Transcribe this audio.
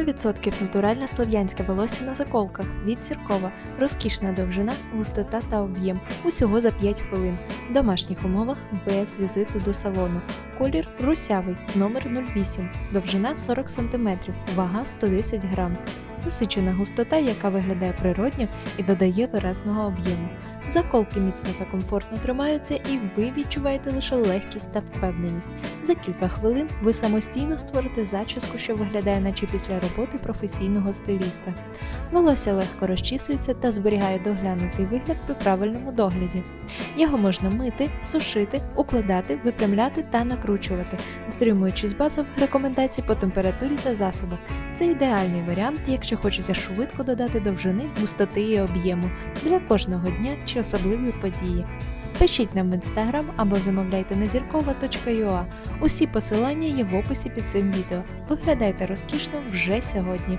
100% натуральне слов'янське волосся на заколках від сіркова, розкішна довжина, густота та об'єм. Усього за 5 хвилин. В домашніх умовах без візиту до салону. Колір русявий, номер 08, довжина 40 см, вага 110 грам. Насичена густота, яка виглядає природньо і додає виразного об'єму. Заколки міцно та комфортно тримаються, і ви відчуваєте лише легкість та впевненість. За кілька хвилин ви самостійно створите зачіску, що виглядає наче після роботи професійного стиліста. Волосся легко розчісується та зберігає доглянутий вигляд при правильному догляді. Його можна мити, сушити, укладати, випрямляти та накручувати, дотримуючись базових рекомендацій по температурі та засобах. Це ідеальний варіант, якщо хочеться швидко додати довжини, густоти і об'єму для кожного дня чи особливої події. Пишіть нам в інстаграм або замовляйте на зіркова.ua. Усі посилання є в описі під цим відео. Виглядайте розкішно вже сьогодні.